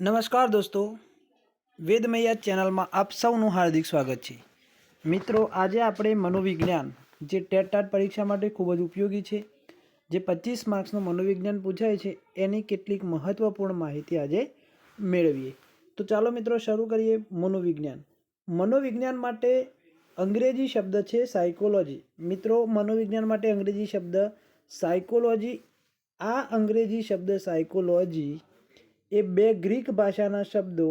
નમસ્કાર દોસ્તો. વેદમૈયા ચેનલમાં આપ સૌનું હાર્દિક સ્વાગત છે. મિત્રો, આજે આપણે મનોવિજ્ઞાન, જે ટેટ ટાટ પરીક્ષા માટે ખૂબ જ ઉપયોગી છે, જે પચીસ માર્ક્સનું મનોવિજ્ઞાન પૂછાય છે, એની કેટલીક મહત્ત્વપૂર્ણ માહિતી આજે મેળવીએ. તો ચાલો મિત્રો, શરૂ કરીએ મનોવિજ્ઞાન. મનોવિજ્ઞાન માટે અંગ્રેજી શબ્દ છે સાયકોલોજી મિત્રો, મનોવિજ્ઞાન માટે અંગ્રેજી શબ્દ સાયકોલોજી આ અંગ્રેજી શબ્દ સાયકોલોજી એ બે ગ્રીક ભાષાના શબ્દો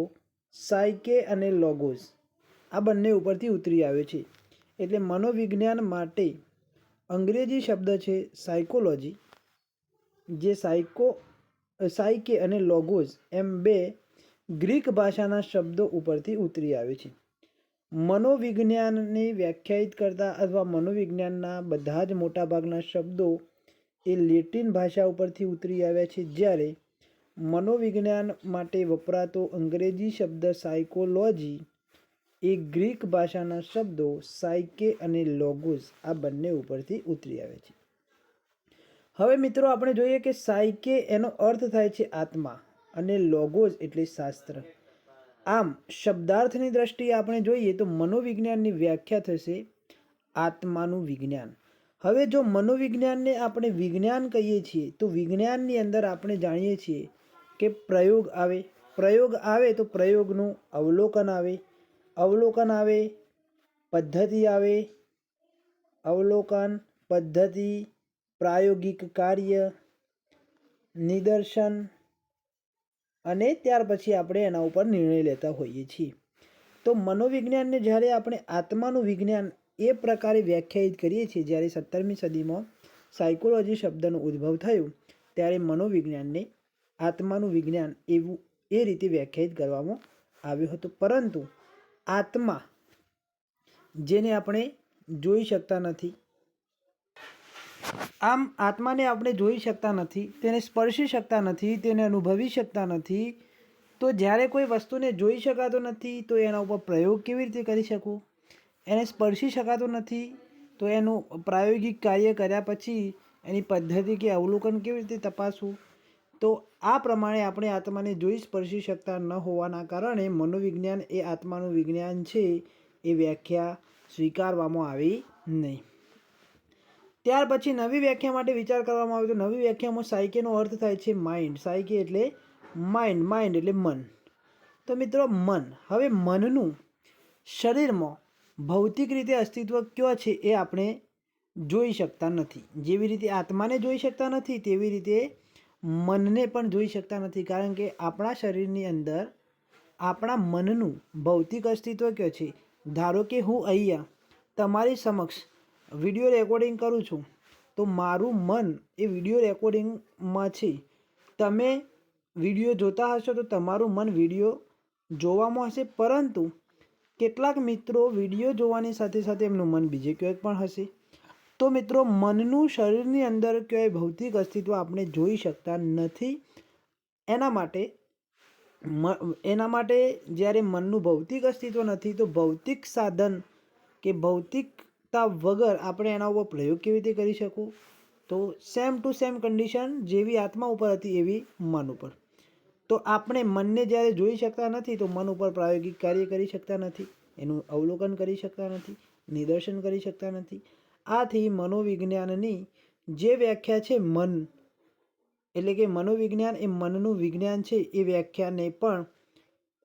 સાયકે અને લોગોસ, આ બંને ઉપરથી ઉતરી આવે છે. એટલે મનોવિજ્ઞાન માટે અંગ્રેજી શબ્દ છે સાયકોલોજી જે સાયકો સાયકે અને લોગોસ એમ બે ગ્રીક ભાષાના શબ્દો ઉપરથી ઉતરી આવે છે. મનોવિજ્ઞાનને વ્યાખ્યાયિત કરતા અથવા મનોવિજ્ઞાનના બધા જ મોટાભાગના શબ્દો એ લેટિન ભાષા ઉપરથી ઉતરી આવ્યા છે, જ્યારે મનોવિજ્ઞાન માટે વપરાતો અંગ્રેજી શબ્દ સાયકોલોજી એ ગ્રીક ભાષાના શબ્દો સાયકે અને લોગોસ આ બંને ઉપરથી ઉતરી આવે છે. હવે મિત્રો આપણે જોઈએ કે સાયકે એનો અર્થ થાય છે આત્મા અને લોગોસ એટલે શાસ્ત્ર. આમ, શબ્દાર્થની દ્રષ્ટિએ આપણે જોઈએ તો મનોવિજ્ઞાનની વ્યાખ્યા થશે આત્માનું વિજ્ઞાન. હવે જો મનોવિજ્ઞાનને આપણે વિજ્ઞાન કહીએ છીએ, તો વિજ્ઞાનની અંદર આપણે જાણીએ છીએ કે પ્રયોગ આવે. પ્રયોગ આવે તો પ્રયોગનું અવલોકન આવે. અવલોકન આવે, પદ્ધતિ આવે. અવલોકન, પદ્ધતિ, પ્રાયોગિક કાર્ય, નિદર્શન અને ત્યાર પછી આપણે એના ઉપર નિર્ણય લેતા હોઈએ છીએ. તો મનોવિજ્ઞાનને જ્યારે આપણે આત્માનું વિજ્ઞાન એ પ્રકારે વ્યાખ્યાયિત કરીએ છીએ, જ્યારે સત્તરમી સદીમાં સાયકોલોજી શબ્દનો ઉદ્ભવ થયો, ત્યારે મનોવિજ્ઞાનને આત્માનું વિજ્ઞાન એવું એ રીતે વ્યાખ્યાયિત કરવામાં આવ્યું હતું. પરંતુ આત્મા, જેને આપણે જોઈ શકતા નથી, આમ આત્માને આપણે જોઈ શકતા નથી, તેને સ્પર્શી શકતા નથી, તેને અનુભવી શકતા નથી, તો જ્યારે કોઈ વસ્તુને જોઈ શકાતો નથી, તો એના ઉપર પ્રયોગ કેવી રીતે કરી શકું એને સ્પર્શી શકાતો નથી, તો એનું પ્રાયોગિક કાર્ય કર્યા પછી એની પદ્ધતિ કે અવલોકન કેવી રીતે તપાસવું? તો આ પ્રમાણે આપણે આત્માને જોઈ સ્પર્શી શકતા ન હોવાના કારણે મનોવિજ્ઞાન એ આત્માનું વિજ્ઞાન છે એ વ્યાખ્યા સ્વીકારવામાં આવી નહીં. ત્યાર પછી નવી વ્યાખ્યા માટે વિચાર કરવામાં આવ્યો તો નવી વ્યાખ્યામાં સાયકેનો અર્થ થાય છે માઇન્ડ સાયકે એટલે માઇન્ડ માઇન્ડ એટલે મન. તો મિત્રો મન, હવે મનનું શરીરમાં ભૌતિક રીતે અસ્તિત્વ કયો છે એ આપણે જોઈ શકતા નથી. જેવી રીતે આત્માને જોઈ શકતા નથી, તેવી રીતે મનને પણ જોઈ શકતા નથી કારણ કે આપણા શરીરની અંદર આપણા મનનું ભૌતિક અસ્તિત્વ કયો છે? ધારો કે હું અહીંયા તમારી સમક્ષ વીડિયો રેકોર્ડિંગ કરું છું, તો મારું મન એ વીડિયો રેકોર્ડિંગમાં છે. તમે વીડિયો જોતા હશો તો તમારું મન વીડિયો જોવામાં હશે, પરંતુ કેટલાક મિત્રો વીડિયો જોવાની સાથે સાથે એમનું મન બીજે ક્યાંક પણ હશે. તો મિત્રો, મનનું શરીરની અંદર ક્યાંય ભૌતિક અસ્તિત્વ આપણે જોઈ શકતા નથી. એના માટે એના માટે જ્યારે મનનું ભૌતિક અસ્તિત્વ નથી, તો ભૌતિક સાધન કે ભૌતિકતા વગર આપણે એના ઉપર પ્રયોગ કેવી રીતે કરી શકું? તો સેમ ટુ સેમ કન્ડિશન જેવી આત્મા ઉપર હતી એવી મન ઉપર. તો આપણે મનને જ્યારે જોઈ શકતા નથી, તો મન ઉપર પ્રાયોગિક કાર્ય કરી શકતા નથી. એનું અવલોકન કરી શકતા નથી, નિદર્શન કરી શકતા નથી. આથી મનોવિજ્ઞાનની જે વ્યાખ્યા છે મન, એટલે કે મનોવિજ્ઞાન એ મનનું વિજ્ઞાન છે, એ વ્યાખ્યાને પણ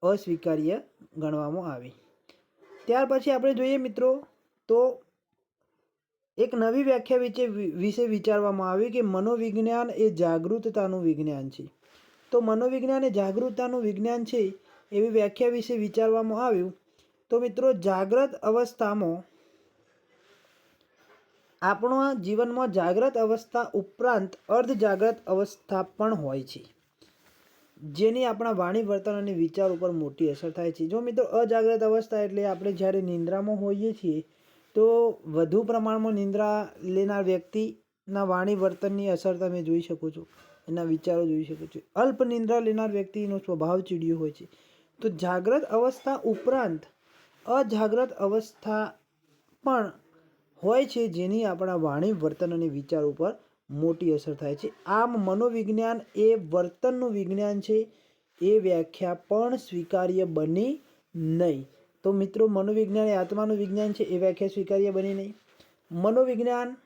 અસ્વીકાર્ય ગણવામાં આવી. ત્યાર પછી આપણે જોઈએ મિત્રો, તો એક નવી વ્યાખ્યા વિશે વિશે વિચારવામાં આવ્યું કે મનોવિજ્ઞાન એ જાગૃતતાનું વિજ્ઞાન છે. તો મનોવિજ્ઞાન એ જાગૃતતાનું વિજ્ઞાન છે એવી વ્યાખ્યા વિશે વિચારવામાં આવ્યું. તો મિત્રો, જાગ્રત અવસ્થામાં આપણા જીવનમાં જાગ્રત અવસ્થા ઉપરાંત અર્ધ જાગ્રત અવસ્થા પણ હોય છે. જેની આપણા વાણી વર્તન અને વિચાર ઉપર મોટી અસર થાય છે. જો મિત્રો અજાગ્રત અવસ્થા એટલે આપણે જ્યારે નિંદ્રામાં હોઈએ છીએ, તો વધુ પ્રમાણમાં નિંદ્રા લેનાર વ્યક્તિના વાણી વર્તનની અસર તમે જોઈ શકો છો. એના વિચારો જોઈ શકો છો. અલ્પ નિંદ્રા લેનાર વ્યક્તિનો સ્વભાવ ચીડિયો હોય છે. તો જાગ્રત અવસ્થા ઉપરાંત અજાગ્રત અવસ્થા પણ હોય છે જેની આપણા વાણી, વર્તન અને વિચાર ઉપર મોટી અસર થાય છે. આમ મનોવિજ્ઞાન એ વર્તનનું વિજ્ઞાન છે. એ વ્યાખ્યા પણ સ્વીકાર્ય બની નહીં. તો મિત્રો, મનોવિજ્ઞાન એ આત્માનું વિજ્ઞાન છે, એ વ્યાખ્યા સ્વીકાર્ય બની નહીં. મનોવિજ્ઞાન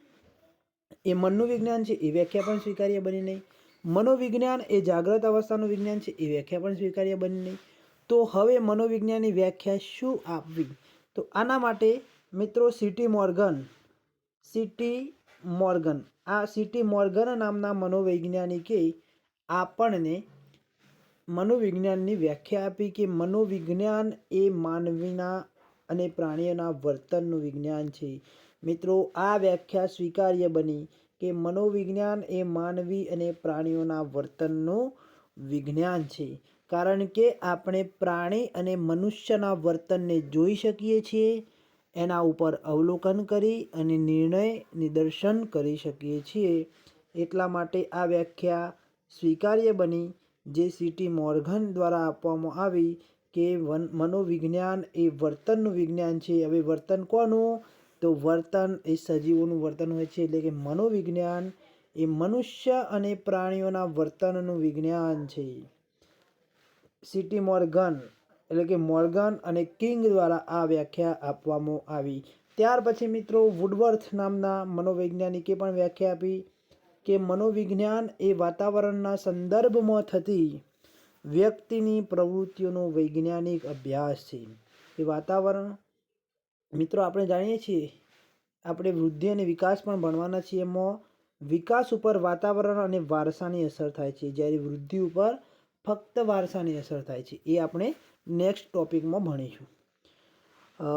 એ મનનું વિજ્ઞાન છે, એ વ્યાખ્યા પણ સ્વીકાર્ય બની નહીં. મનોવિજ્ઞાન એ જાગ્રત અવસ્થાનું વિજ્ઞાન છે, એ વ્યાખ્યા પણ સ્વીકાર્ય બની નહીં. તો હવે મનોવિજ્ઞાનની વ્યાખ્યા શું આપવી? તો આના માટે મિત્રો C T Morgan C T Morgan આ સિટી મોર્ગન નામના મનોવૈજ્ઞાનિકે આપણને મનોવિજ્ઞાનની વ્યાખ્યા આપી કે મનોવિજ્ઞાન એ માનવીના અને પ્રાણીઓના વર્તનનું વિજ્ઞાન છે. મિત્રો, આ વ્યાખ્યા સ્વીકાર્ય બની કે મનોવિજ્ઞાન એ માનવી અને પ્રાણીઓના વર્તનનું વિજ્ઞાન છે. કારણ કે આપણે પ્રાણી અને મનુષ્યના વર્તનને જોઈ શકીએ છીએ એના ઉપર અવલોકન કરી અને નિર્ણય નિદર્શન કરી શકીએ છીએ. એટલા માટે આ વ્યાખ્યા સ્વીકાર્ય બની, જે સિટી મોર્ગન દ્વારા આપવામાં આવી કે વન, મનોવિજ્ઞાન એ વર્તનનું વિજ્ઞાન છે. હવે વર્તન કોનું? તો વર્તન એ સજીવોનું વર્તન હોય છે. એટલે કે મનોવિજ્ઞાન એ મનુષ્ય અને પ્રાણીઓના વર્તનનું વિજ્ઞાન છે. સિટી મોર્ગન એટલે કે મોર્ગન અને કિંગ દ્વારા આ વ્યાખ્યા આપવામાં આવી. ત્યાર પછી મિત્રો વુડવર્થ નામના મનોવૈજ્ઞાનિકે પણ વ્યાખ્યા આપી કે મનોવિજ્ઞાન એ વાતાવરણના સંદર્ભમાં થતી વ્યક્તિની પ્રવૃત્તિઓનો વૈજ્ઞાનિક અભ્યાસ છે. એ વાતાવરણ, મિત્રો આપણે જાણીએ છીએ, આપણે વૃદ્ધિ અને વિકાસ પણ ભણવાના છીએ. એમાં વિકાસ ઉપર વાતાવરણ અને વારસાની અસર થાય છે. જ્યારે વૃદ્ધિ ઉપર ફક્ત વારસાની અસર થાય છે. એ આપણે નેક્સ્ટ ટોપિકમાં ભણીશું.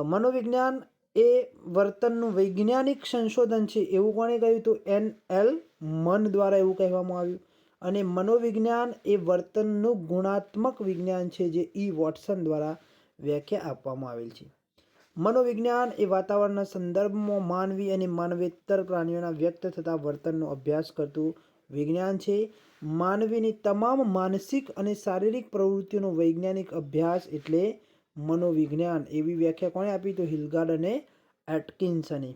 મનોવિજ્ઞાન એ વર્તનનું વૈજ્ઞાનિક સંશોધન છે એવું કોણે કહ્યું તો એન એલ મન દ્વારા એવું કહેવામાં આવ્યું. અને મનોવિજ્ઞાન એ વર્તનનું ગુણાત્મક વિજ્ઞાન છે જે ઈ વોટસન દ્વારા વ્યાખ્યા આપવામાં આવેલ છે. મનોવિજ્ઞાન એ વાતાવરણના સંદર્ભમાં માનવી અને માનવેતર પ્રાણીઓના વ્યક્ત થતા વર્તનનો અભ્યાસ કરતું વિજ્ઞાન છે. માનવીની તમામ માનસિક અને શારીરિક પ્રવૃત્તિઓનો વૈજ્ઞાનિક અભ્યાસ એટલે મનોવિજ્ઞાન. એવી વ્યાખ્યા કોણે આપી? તો હિલગાર્ડ અને એટકિન્સને.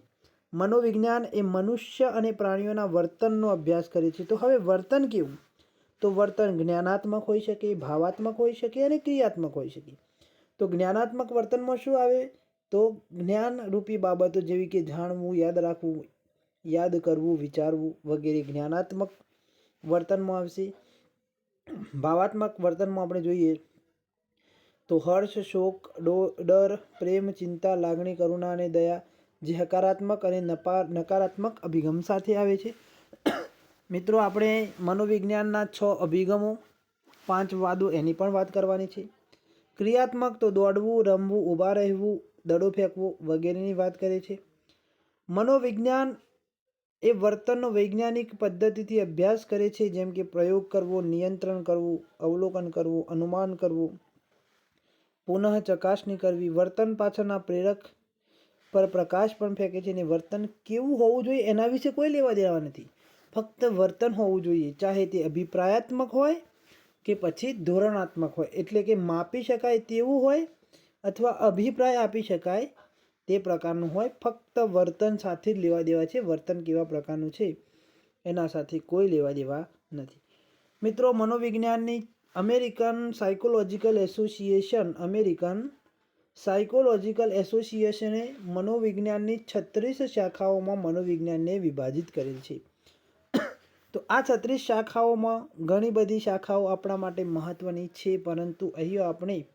મનોવિજ્ઞાન એ મનુષ્ય અને પ્રાણીઓના વર્તનનો અભ્યાસ કરે છે. તો હવે વર્તન કેવું? તો વર્તન જ્ઞાનાત્મક હોઈ શકે, ભાવાત્મક હોઈ શકે અને ક્રિયાત્મક હોઈ શકે. તો જ્ઞાનાત્મક વર્તનમાં શું આવે? તો જ્ઞાનરૂપી બાબતો જેવી કે જાણવું, યાદ રાખવું, યાદ કરવું, વિચારવું વગેરે જ્ઞાનાત્મક વર્તનમાં આવશે. ભાવાત્મક વર્તનમાં આપણે જોઈએ તો હર્ષ, શોક ડર, પ્રેમ, ચિંતા, લાગણી, કરુણા અને દયા જે હકારાત્મક અને નકારાત્મક અભિગમ સાથે આવે છે. મિત્રો, આપણે મનોવિજ્ઞાનના છ અભિગમો, પાંચ વાદો એની પણ વાત કરવાની છે. ક્રિયાત્મક તો દોડવું, રમવું, ઊભા રહેવું, દડો ફેંકવો વગેરેની વાત કરે છે. મનોવિજ્ઞાન એ વર્તનનો વૈજ્ઞાનિક પદ્ધતિથી અભ્યાસ કરે છે, જેમ કે પ્રયોગ કરવો, નિયંત્રણ કરવું, અવલોકન કરવું, અનુમાન કરવું. પુનઃ ચકાસણી કરવી. વર્તન પાછળના પ્રેરક પર પ્રકાશ પણ ફેંકે છે અને વર્તન કેવું હોવું જોઈએ એના વિશે કોઈ લેવા દેવા નથી. ફક્ત વર્તન હોવું જોઈએ, ચાહે તે અભિપ્રાયાત્મક હોય કે પછી ધોરણાત્મક હોય. એટલે કે માપી શકાય તેવું હોય અથવા અભિપ્રાય આપી શકાય તે પ્રકારનું હોય, ફક્ત વર્તન સાથે જ લેવા દેવા છે. વર્તન કેવા પ્રકારનું છે, એના સાથે કોઈ લેવા દેવા નથી. મિત્રો, મનોવિજ્ઞાનની American Psychological Association, American Psychological એસોસિએશને મનોવિજ્ઞાનની છત્રીસ શાખાઓમાં મનોવિજ્ઞાનને વિભાજિત કરેલ છે. તો આ છત્રીસ શાખાઓમાં ઘણી બધી શાખાઓ આપણા માટે મહત્ત્વની છે, પરંતુ અહીં આપણે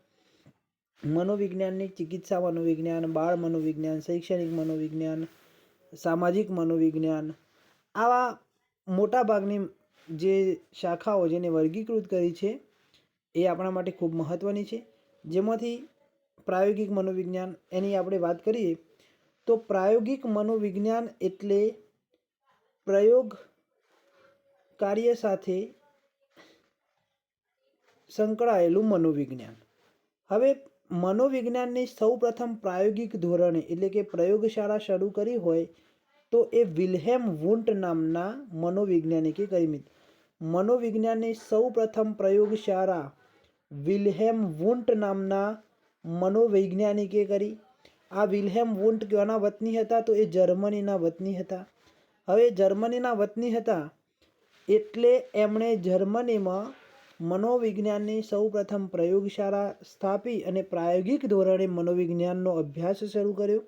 મનોવિજ્ઞાનની ચિકિત્સા મનોવિજ્ઞાન, બાળ મનોવિજ્ઞાન, શૈક્ષણિક મનોવિજ્ઞાન, સામાજિક મનોવિજ્ઞાન આવા મોટાભાગની જે શાખાઓ જેને વર્ગીકૃત કરી છે એ આપણા માટે ખૂબ મહત્ત્વની છે. જેમાંથી પ્રાયોગિક મનોવિજ્ઞાન એની આપણે વાત કરીએ તો પ્રાયોગિક મનોવિજ્ઞાન એટલે પ્રયોગ કાર્ય સાથે સંકળાયેલું મનોવિજ્ઞાન. હવે મનોવિજ્ઞાનની સૌપ્રથમ પ્રાયોગિક ધોરણે એટલે કે પ્રયોગશાળા શરૂ કરી હોય તો એ વિલ્હેમ વુન્ટ નામના મનોવૈજ્ઞાનિકે કરી મિત્ર મનોવિજ્ઞાનની સૌપ્રથમ પ્રયોગશાળા વિલ્હેમ વુન્ટ નામના મનોવૈજ્ઞાનિકે કરી. આ વિલ્હેમ વુન્ટ ક્યાંના વતની હતા તો એ જર્મનીના વતની હતા. હવે જર્મનીના વતની હતા એટલે એમણે જર્મનીમાં મનોવિજ્ઞાનની સૌપ્રથમ પ્રયોગશાળા સ્થાપી અને પ્રાયોગિક ધોરણે મનોવિજ્ઞાનનો અભ્યાસ શરૂ કર્યો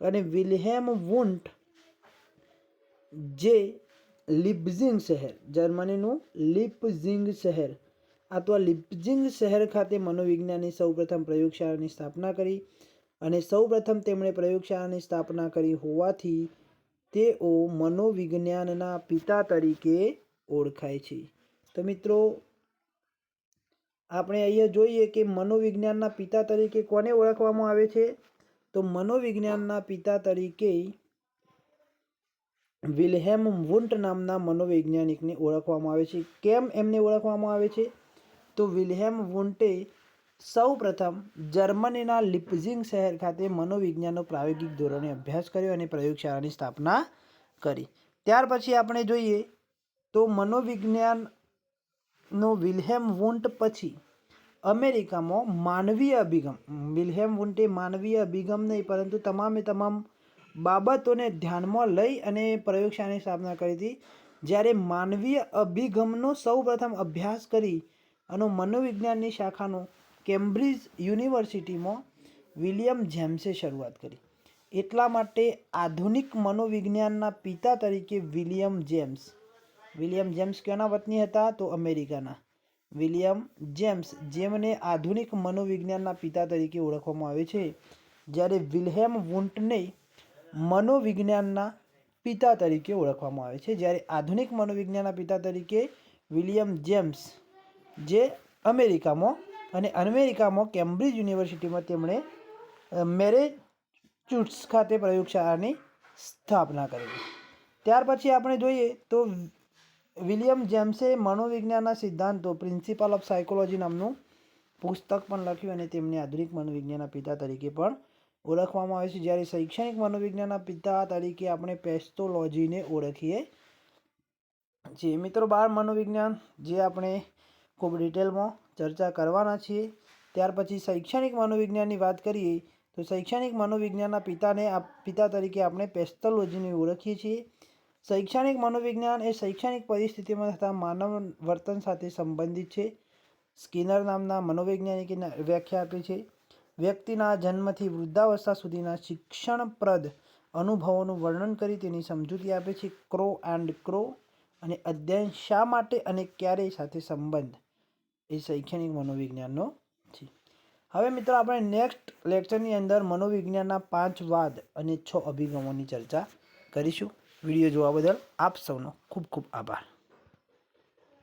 અને વિલ્હેમ વુન્ટ, જે લિપઝિંગ શહેર, જર્મનીનું લિપઝિંગ શહેર, અથવા લિપઝિંગ શહેર ખાતે મનોવિજ્ઞાનની સૌપ્રથમ પ્રયોગશાળાની સ્થાપના કરી અને સૌપ્રથમ તેમણે પ્રયોગશાળાની સ્થાપના કરી હોવાથી તેઓ મનોવિજ્ઞાનના પિતા તરીકે ઓળખાય છે. તો મિત્રો આપણે અહીંયા જોઈએ કે મનોવિજ્ઞાનના પિતા તરીકે કોને ઓળખવામાં આવે છે? તો મનોવિજ્ઞાનના પિતા તરીકે વિલ્હેમ વુન્ટ નામના મનોવૈજ્ઞાનિકને ઓળખવામાં આવે છે. કેમ એમને ઓળખવામાં આવે છે? તો વિલ્હેમ વુન્ટે સૌ પ્રથમ જર્મનીના લિપઝિંગ શહેર ખાતે મનોવિજ્ઞાનનો પ્રાયોગિક ધોરણે અભ્યાસ કર્યો અને પ્રયોગશાળાની સ્થાપના કરી. ત્યાર પછી આપણે જોઈએ તો મનોવિજ્ઞાનનો વિલ્હેમ વુન્ટ પછી અમેરિકામાં માનવીય અભિગમ. વિલ્હેમ વુન્ટે માનવીય અભિગમ નહીં, પરંતુ તમામે તમામ બાબતોને ધ્યાનમાં લઈ અને પ્રયોગશાળાની સ્થાપના કરી હતી. જ્યારે માનવીય અભિગમનો સૌપ્રથમ અભ્યાસ કરી અને મનોવિજ્ઞાનની શાખાનો કેમ્બ્રિજ યુનિવર્સિટીમાં વિલિયમ જેમ્સે શરૂઆત કરી. એટલા માટે આધુનિક મનોવિજ્ઞાનના પિતા તરીકે વિલિયમ જેમ્સ વિલિયમ જેમ્સ ક્યાંના વતની હતા? તો અમેરિકાના. વિલિયમ જેમ્સ, જેમને આધુનિક મનોવિજ્ઞાનના પિતા તરીકે ઓળખવામાં આવે છે. જ્યારે વિલ્હેમ વુન્ટને મનોવિજ્ઞાનના પિતા તરીકે ઓળખવામાં આવે છે. જ્યારે આધુનિક મનોવિજ્ઞાનના પિતા તરીકે વિલિયમ જેમ્સ, જે અમેરિકામાં અને અમેરિકામાં કેમ્બ્રિજ યુનિવર્સિટીમાં તેમણે મેરેચ્યુટ્સ ખાતે પ્રયોગશાળાની સ્થાપના કરેલી ત્યાર પછી આપણે જોઈએ તો વિલિયમ જેમ્સે મનોવિજ્ઞાનના સિદ્ધાંતો પ્રિન્સિપલ ઓફ સાયકોલોજી નામનું પુસ્તક પણ લખ્યું અને તેમને આધુનિક મનોવિજ્ઞાનના પિતા તરીકે પણ ઓળખવામાં આવે છે. જ્યારે શૈક્ષણિક મનોવિજ્ઞાનના પિતા તરીકે આપણે પેસ્ટોલોજીને ઓળખીએ છીએ. મિત્રો, બાળ મનોવિજ્ઞાન જે આપણે ખૂબ ડિટેલમાં ચર્ચા કરવાના છીએ, ત્યાર પછી શૈક્ષણિક મનોવિજ્ઞાનની વાત કરીએ, તો શૈક્ષણિક મનોવિજ્ઞાનના પિતાને આ પિતા તરીકે આપણે પેસ્ટોલોજીને ઓળખીએ છીએ. શૈક્ષણિક મનોવિજ્ઞાન એ શૈક્ષણિક પરિસ્થિતિમાં થતા માનવ વર્તન સાથે સંબંધિત છે. સ્કિનર નામના મનોવૈજ્ઞાનિકે વ્યાખ્યા આપી છે. વ્યક્તિના જન્મથી વૃદ્ધાવસ્થા સુધીના શિક્ષણપ્રદ અનુભવોનું વર્ણન કરી તેની સમજૂતી આપે છે. ક્રો એન્ડ ક્રો અને અધ્યયન શા માટે અને ક્યારે સાથે સંબંધ? એ શૈક્ષણિક મનોવિજ્ઞાનનો છે. હવે મિત્રો આપણે નેક્સ્ટ લેક્ચરની અંદર મનોવિજ્ઞાનના પાંચ વાદ અને છ અભિગમોની ચર્ચા કરીશું. વીડિયો જોવા બદલ આપ સૌનો ખૂબ ખૂબ આભાર.